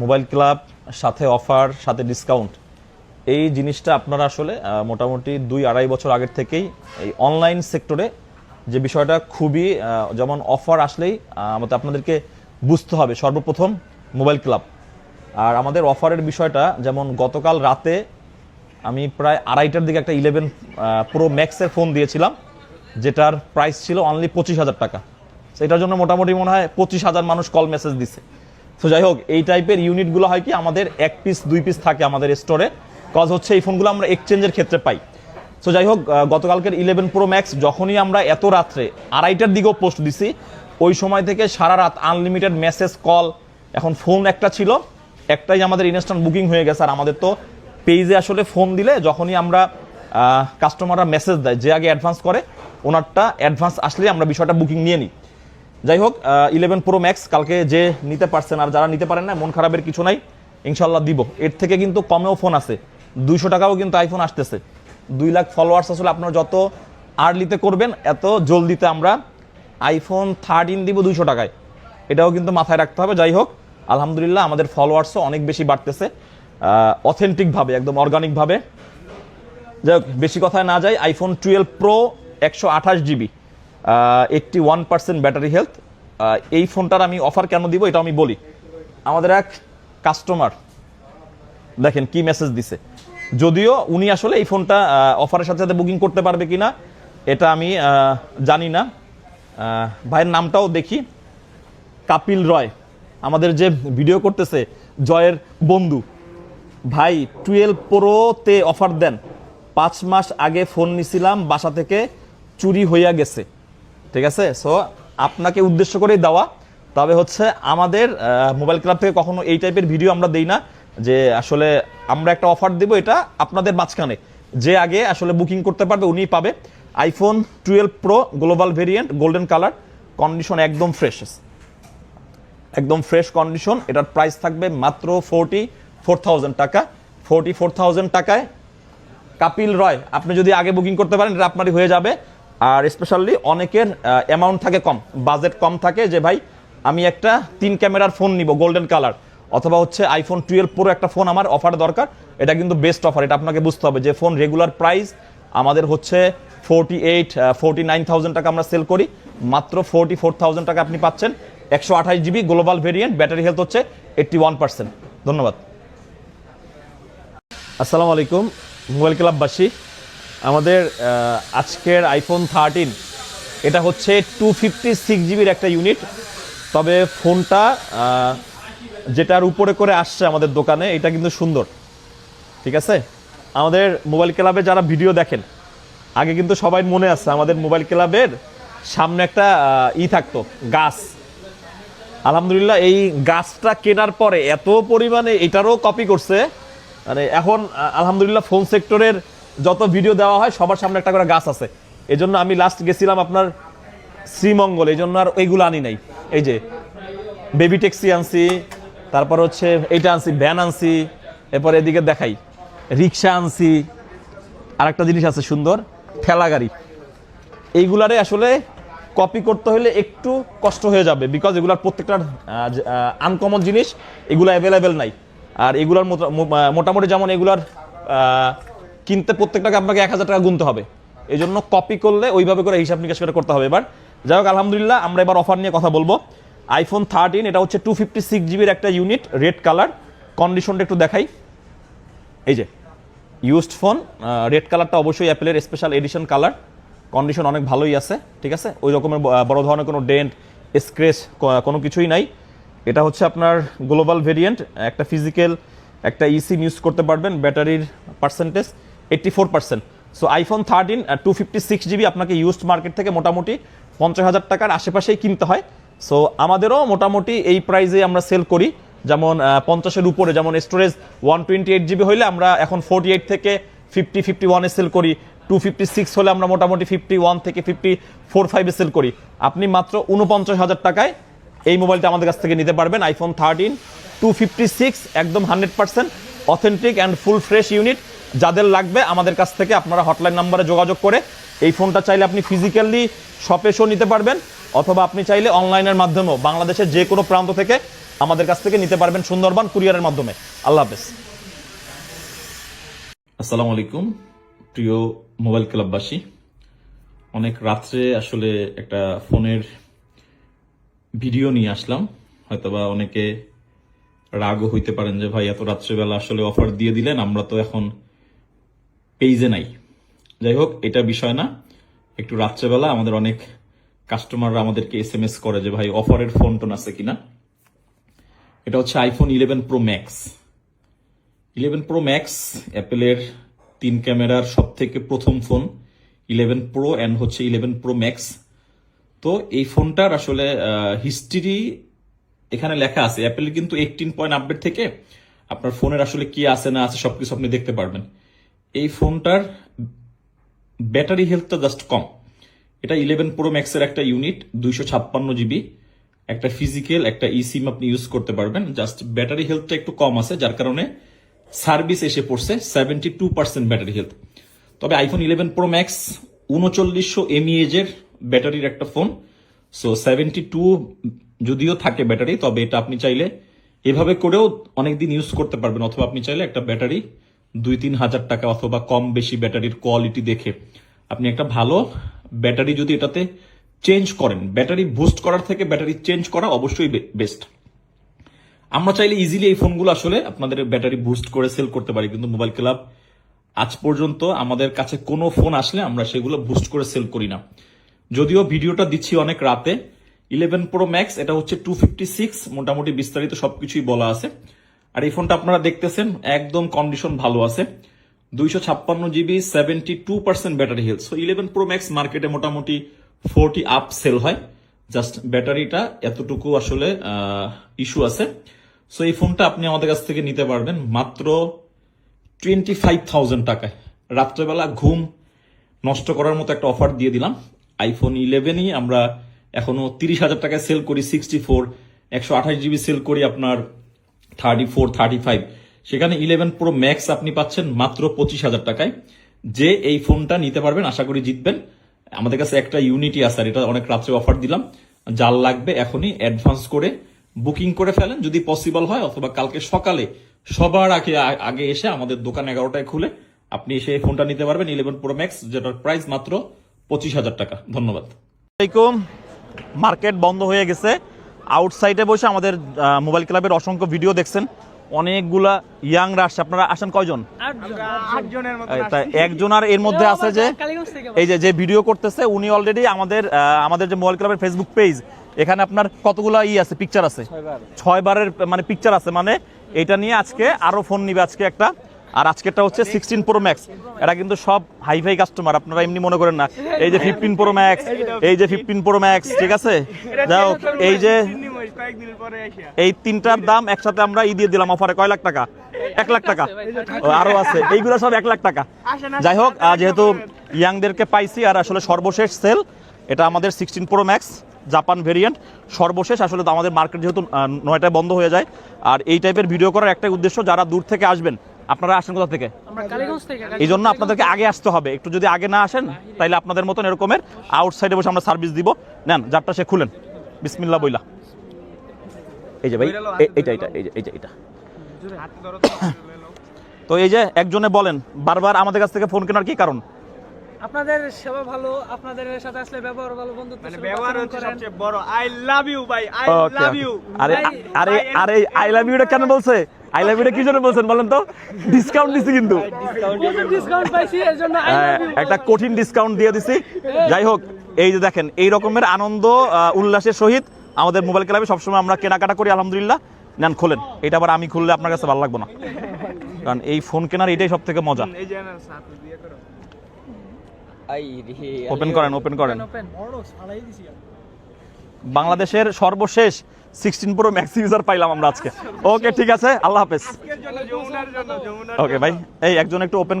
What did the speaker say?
Mobile club, সাথে offer, সাথে discount এই জিনিসটা আপনারা আসলে মোটামুটি দুই আড়াই বছর আগের থেকেই এই অনলাইন সেক্টরে যে বিষয়টা খুবই যেমন অফার আসলেই আমাদের আপনাদেরকে বুঝতে হবে সর্বপ্রথম মোবাইল ক্লাব। আর আমাদের অফারের বিষয়টা যেমন গতকাল রাতে আমি প্রায় আড়াইটার দিকে একটা ইলেভেন প্রো ম্যাক্সের ফোন দিয়েছিলাম, যেটার প্রাইস ছিল অনলি পঁচিশ হাজার টাকা। সেটার জন্য মোটামুটি মনে হয় পঁচিশ হাজার মানুষ কল মেসেজ দিছে। তো যাই হোক, এই টাইপের ইউনিটগুলো হয় কি, আমাদের এক পিস দুই পিস থাকে আমাদের স্টোরে কজ হচ্ছে এই ফোনগুলো আমরা এক্সচেঞ্জের ক্ষেত্রে পাই। তো যাই হোক গতকালকের ইলেভেন প্রো ম্যাক্স যখনই আমরা এত রাত্রে আড়াইটার দিকেও পোস্ট দিছি, ওই সময় থেকে সারা রাত আনলিমিটেড মেসেজ কল এখন ফোন একটা ছিল, একটাই আমাদের ইনস্ট্যান্ট বুকিং হয়ে গেছে। আর আমাদের তো পেজে আসলে ফোন দিলে যখনই আমরা কাস্টমাররা মেসেজ দেয়, যে আগে অ্যাডভান্স করে, ওনারটা অ্যাডভান্স আসলে আমরা বিষয়টা বুকিং নিয়ে নিই। যাই হোক ইলেভেন প্রো ম্যাক্স কালকে যে নিতে পারছেন আর যারা নিতে পারেন না মন খারাপের কিছু নাই ইনশাল্লাহ দিব। এর থেকে কিন্তু কমেও ফোন আছে। দুইশো টাকাও কিন্তু আইফোন আসতেছে। দুই লাখ ফলোয়ার্স আসলে আপনারা যত আর্লিতে করবেন, এত জলদিতে আমরা আইফোন থার্টিন দিব দুইশো টাকায়। এটাও কিন্তু মাথায় রাখতে হবে। যাই হোক আলহামদুলিল্লাহ আমাদের ফলোয়ার্সও অনেক বেশি বাড়তেছে অথেন্টিকভাবে একদম অর্গানিকভাবে যাই হোক বেশি কথায় না যাই আইফোন টুয়েলভ প্রো একশো আঠাশ GB eighty one percent battery health এই ফোনটার আমি অফার কেন দিব, এটা আমি বলি। আমাদের এক কাস্টমার দেখেন কি মেসেজ দিছে। যদিও উনি আসলে এই ফোনটা অফারের সাথে সাথে বুকিং করতে পারবে কিনা, এটা আমি জানি না। ভাইয়ের নামটাও দেখি। কাপিল রয়, আমাদের যে ভিডিও করতেছে, জয়ের বন্ধু। ভাই টুয়েলভ প্রোতে অফার দেন। পাঁচ মাস আগে ফোন নিছিলাম, বাসা থেকে চুরি হইয়া গেছে। ঠিক আছে? সো আপনাকে উদ্দেশ্য করেই দেওয়া। তবে হচ্ছে আমাদের মোবাইল ক্লাব থেকে কখনো এই টাইপের ভিডিও আমরা দেই না, যে আসলে আমরা একটা অফার দেব এটা আপনাদের মাঝখানে। যে আগে আসলে বুকিং করতে পারবে উনিই পাবে। IPhone twelve pro global variant golden colour condition একদম ফ্রেশ একদম ফ্রেশ কন্ডিশন এটার প্রাইস থাকবে মাত্র ফোরটি ফোর থাউজেন্ড টাকা। ফোরটি ফোর থাউজেন্ড টাকায় কাপিল রয়, আপনি যদি আগে বুকিং করতে পারেন, এটা আপনারই হয়ে যাবে। আর স্পেশালি অনেকের অ্যামাউন্ট থাকে কম বাজেট কম থাকে যে, ভাই, আমি একটা তিন ক্যামেরার ফোন নিব গোল্ডেন কালার অথবা হচ্ছে আইফোন টুয়েলভ প্রো একটা ফোন আমার অফার দরকার, এটা কিন্তু বেস্ট অফার এটা আপনাকে বুঝতে হবে যে ফোন রেগুলার প্রাইস আমাদের হচ্ছে forty eight forty nine thousand টাকা আমরা সেল করি, মাত্র ফোরটি ফোর থাউজেন্ড টাকা আপনি পাচ্ছেন, একশো আঠাশ GB global variant battery health হচ্ছে এইটটি ওয়ান পার্সেন্ট ধন্যবাদ। আসসালামু আলাইকুম, মোবাইল ক্লাববাসী আমাদের আজকের আইফোন থার্টিন এটা হচ্ছে টু ফিফটি সিক্স জিবির একটা ইউনিট তবে ফোনটা যেটার উপরে করে আসছে আমাদের দোকানে, এটা কিন্তু সুন্দর। ঠিক আছে? আমাদের মোবাইল ক্লাবে যারা ভিডিও দেখেন, আগে কিন্তু সবাই মনে আছে, আমাদের মোবাইল ক্লাবের সামনে একটা ই থাকতো, গাছ। আলহামদুলিল্লাহ, এই গাছটা কেনার পরে এত পরিমাণে এটারও কপি করছে। মানে এখন আলহামদুলিল্লাহ ফোন সেক্টরের যত ভিডিও দেওয়া হয়, সবার সামনে একটা করে গাছ আছে। এই জন্য আমি লাস্ট গেছিলাম আপনার শ্রীমঙ্গল এই জন্য আর এইগুলো আনি নাই। এই যে বেবি ট্যাক্সি আনছি, তারপর হচ্ছে এইটা আনছি ভ্যান আনছি, এরপর এদিকে দেখাই, রিক্সা আনছি আর একটা জিনিস আছে সুন্দর, ঠেলা গাড়ি। এইগুলারে আসলে কপি করতে হলে একটু কষ্ট হয়ে যাবে বিকজ এগুলার প্রত্যেকটার আনকমন জিনিস, এগুলো অ্যাভেলেবেল নাই। আর এগুলার মোটা- মোটামুটি যেমন এগুলার কিনতে প্রত্যেকটাকে আপনাকে এক হাজার টাকা গুনতে হবে। এই জন্য কপি করলে ওইভাবে করে হিসাব নিকাশ করে করতে হবে এবার। যাই হোক, আলহামদুলিল্লাহ, আমরা এবার অফার নিয়ে কথা বলব। আইফোন থার্টিন এটা হচ্ছে টু ফিফটি সিক্স জিবির একটা ইউনিট রেড কালার কন্ডিশনটা একটু দেখাই। এই যে ইউজড ফোন রেড কালারটা অবশ্যই অ্যাপেলের স্পেশাল এডিশন কালার কন্ডিশন অনেক ভালোই আছে, ঠিক আছে? ওই রকমের বড় ধরনের কোনো ডেন্ট স্ক্রেচ কোনো কিছুই নাই। এটা হচ্ছে আপনার গ্লোবাল ভেরিয়েন্ট একটা ফিজিক্যাল একটা ইসিম ইউজ করতে পারবেন ব্যাটারির percentage eighty four percent so iPhone thirteen two fifty six GB আপনাকে ইউজড মার্কেট থেকে মোটামুটি পঞ্চাশ হাজার টাকার আশেপাশেই কিনতে হয়। সো আমাদেরও মোটামুটি এই প্রাইজে আমরা সেল করি। যেমন পঞ্চাশের উপরে, যেমন storage one twenty eight GB হইলে আমরা এখন ফোর্টি এইট থেকে ফিফটি ফিফটি ওয়ানে সেল করি। টু ফিফটি সিক্স হলে আমরা মোটামুটি ফিফটি ওয়ান থেকে ফিফটি ফোর ফাইভে সেল করি। আপনি মাত্র উনপঞ্চাশ হাজার টাকায় এই মোবাইলটা আমাদের কাছ থেকে নিতে পারবেন iPhone thirteen two fifty six একদম hundred percent authentic and full fresh unit যাদের লাগবে আমাদের কাছ থেকে আপনারা হটলাইন নাম্বারে যোগাযোগ করে এই ফোনটা চাইলে আপনি ফিজিক্যালি শপে এসেও নিতে পারবেন, অথবা আপনি চাইলে অনলাইনের মাধ্যমেও বাংলাদেশের যে কোনো প্রান্ত থেকে আমাদের কাছ থেকে নিতে পারবেন সুন্দরবন কুরিয়ারের মাধ্যমে। আল্লাহ হাফেজ। আসসালামু আলাইকুম, প্রিয় মোবাইল ক্লাববাসী। অনেক রাত্রে আসলে একটা ফোনের ভিডিও নিয়ে আসলাম, হয়তোবা অনেকে রাগও হইতে পারেন যে, ভাই, এত রাত্রেবেলা আসলে অফার দিয়ে দিলেন, আমরা তো এখন পেইজে নাই। যাই হোক এটা বিষয় না। একটু রাত্রেবেলা আমাদের অনেক কাস্টমাররা আমাদেরকে এস এম এস করে যে, ভাই, অফারের ফোন টোন আছে কিনা? এটা হচ্ছে iPhone eleven pro max eleven pro max অ্যাপেলের তিন ক্যামেরার সব থেকে প্রথম ফোন ইলেভেন প্রো অ্যান্ড হচ্ছে ইলেভেন প্রো ম্যাক্স তো এই ফোনটার আসলে হিস্ট্রি এখানে লেখা আছে। অ্যাপেল কিন্তু এইটিন পয়েন্ট আপডেট থেকে আপনার ফোনের আসলে কি আছে না আছে সবকিছু আপনি দেখতে পারবেন। এই ফোনটার ব্যাটারি হেলথটা জাস্ট কম। এটা ইলেভেন প্রো ম্যাক্সের একটা ইউনিট দুইশো ছাপ্পান্ন জিবি একটা ফিজিক্যাল একটা ই সিম আপনি ইউজ করতে পারবেন। জাস্ট ব্যাটারি হেলথটা একটু কম আছে, যার কারণে সার্ভিস এসে পড়ছে seventy two percent battery health. তবে আইফোন ইলেভেন প্রো ম্যাক্স উনচল্লিশশো এমইএজ এর ব্যাটারির একটা ফোন সো সেভেন্টি টু যদিও থাকে ব্যাটারি, তবে এটা আপনি চাইলে এভাবে করেও অনেকদিন ইউজ করতে পারবেন, অথবা আপনি চাইলে একটা ব্যাটারি দুই তিন হাজার টাকা অথবা কম বেশি ব্যাটারির কোয়ালিটি দেখে। আপনি একটা ভালো ব্যাটারি যদি এটাতে চেঞ্জ করেন, ব্যাটারি বুস্ট করার থেকে ব্যাটারি চেঞ্জ করা অবশ্যই বেস্ট আমরা চাইলে ইজিলি এই ফোনগুলো আসলে আপনাদের ব্যাটারি বুস্ট করে সেল করতে পারি, কিন্তু মোবাইল ক্লাব আজ পর্যন্ত আমাদের কাছে কোনো ফোন আসলে আমরা সেগুলো বুস্ট করে সেল করি না। যদিও ভিডিওটা দিচ্ছি অনেক রাতে ইলেভেন প্রো ম্যাক্স এটা হচ্ছে টু ফিফটি সিক্স মোটামুটি বিস্তারিত সবকিছুই বলা আছে। আর এই ফোনটা আপনারা দেখতেছেন, একদম কন্ডিশন ভালো আছে। দুইশো ছাপ্পান্ন GB seventy two percent battery health so eleven pro max মার্কেটে মোটামুটি ফোরটি আপ সেল হয়। জাস্ট ব্যাটারিটা এতটুকু আসলে ইস্যু আছে। সো এই ফোনটা আপনি আমাদের কাছ থেকে নিতে পারবেন মাত্র টোয়েন্টি ফাইভ থাউজেন্ড টাকায়। রাত্রেবেলা ঘুম নষ্ট করার মতো একটা অফার দিয়ে দিলাম। আইফোন ইলেভেনই আমরা এখনও তিরিশ হাজার টাকায় সেল করি সিক্সটি ফোর একশো আঠাশ জিবি সেল করি আপনার থার্টি ফোর থার্টি ফাইভ সেখানে ইলেভেন প্রো ম্যাক্স আপনি পাচ্ছেন মাত্র পঁচিশ হাজার টাকায়। যে এই ফোনটা নিতে পারবেন, আশা করি জিতবেন। আমাদের কাছে একটা ইউনিটি আছে, আর এটা অনেক রাত্রে অফার দিলাম। জাল লাগবে এখনই অ্যাডভান্স করে বুকিং করে ফেলেন, যদি পসিবল হয়, অথবা কালকে সকালে সবার আগে আগে এসে আমাদের দোকান এগারোটায় খুলে আপনি এসে এই ফোনটা নিতে পারবেন ইলেভেন প্রো ম্যাক্স যেটার প্রাইস মাত্র পঁচিশ হাজার টাকা। ধন্যবাদ। মার্কেট বন্ধ হয়ে গেছে। আউটসাইডে বসে আমাদের মোবাইল ক্লাবের অসংখ্য ভিডিও দেখছেন। অনেকগুলা ইয়াংরা আসছে আপনারা আসেন কয়জন? একজন আর এর মধ্যে আছে যে এই যে যে ভিডিও করতেছে উনি অলরেডি আমাদের আমাদের যে মোবাইল ক্লাবের ফেসবুক পেজ এখানে আপনার কতগুলা ই আছে পিকচার আছে? ছয় বারের মানে পিকচার আছে মানে এটা নিয়ে আজকে আরও ফোন নিবে। আজকে একটা আর আজকেরটা হচ্ছে সিক্সটিন প্রো ম্যাক্স এটা কিন্তু সব হাই ফাই কাস্টমার আপনারা এমনি মনে করেন না। এই যে ফিফটিন প্রো ম্যাক্স এই যে ফিফটিন প্রো ম্যাক্স ঠিক আছে? যাই হোক এই যে এই তিনটার দাম একসাথে আমরা ই দিয়ে দিলাম অফারে কয় লাখ টাকা? এক লাখ টাকা। আরও আছে। এইগুলো সব এক লাখ টাকা। যাই হোক যেহেতু ইয়াংদেরকে পাইছি, আর আসলে সর্বশেষ সেল এটা আমাদের sixteen pro max Japan variant সর্বশেষ, আসলে আমাদের মার্কেট যেহেতু নয়টায় বন্ধ হয়ে যায়। আর এই টাইপের ভিডিও করার একটাই উদ্দেশ্য, যারা দূর থেকে আসবেন আপনারা আসেন কোথা থেকে? আমরা কালীগঞ্জ থেকে এই জন্য আপনাদেরকে আগে আসতে হবে। একটু যদি আগে না আসেন তাইলে আপনাদের মতন এরকমের আউটসাইডে বসে আমরা সার্ভিস দিব। নেন যারটা সে খুলেন। বিসমিল্লা বইলা। এই যে ভাই এইটা এইটা এই যে এই যে এটা তো এই যে একজনে বলেন বারবার আমাদের কাছ থেকে ফোন কেনার কি কারণ? আপনাদের সেবা ভালো আপনাদের সাথে আসলে ব্যবহার ভালো বন্ধুত্ব মানে ব্যবহার হচ্ছে সবচেয়ে বড়। আই লাভ ইউ ভাই। আই লাভ ইউ আরে আরে আরে আই লাভ ইউটা কেন বলছে? আই লাভ ইউটা কি জন্য বলছেন বলেন তো? ডিসকাউন্ট দিছি কিন্তু। ডিসকাউন্ট পাইছি এর জন্য I হ্যাঁ, love you একটা কঠিন ডিসকাউন্ট দিয়ে দিছি। যাই হোক এই যে দেখেন এই রকমের আনন্দ আহ, উল্লাসের সহিত আমাদের মোবাইল ক্লাবে সবসময় আমরা কেনাকাটা করি আলহামদুলিল্লাহ। নেন খোলেন। এটা আবার আমি খুললে আপনার কাছে ভালো লাগবে না। কারণ এই ফোন কেনার এটাই সব থেকে মজা। এই যে না সাথে দিয়ে করো। ওপেন করেন ওপেন করেন। বাংলাদেশের সর্বশেষ সিক্সটিন প্রো ম্যাক্স ইউজার পাইলাম আমরা আজকে। ওকে ঠিক আছে আল্লাহ হাফেজ। ওকে ভাই এই একজন একটু ওপেন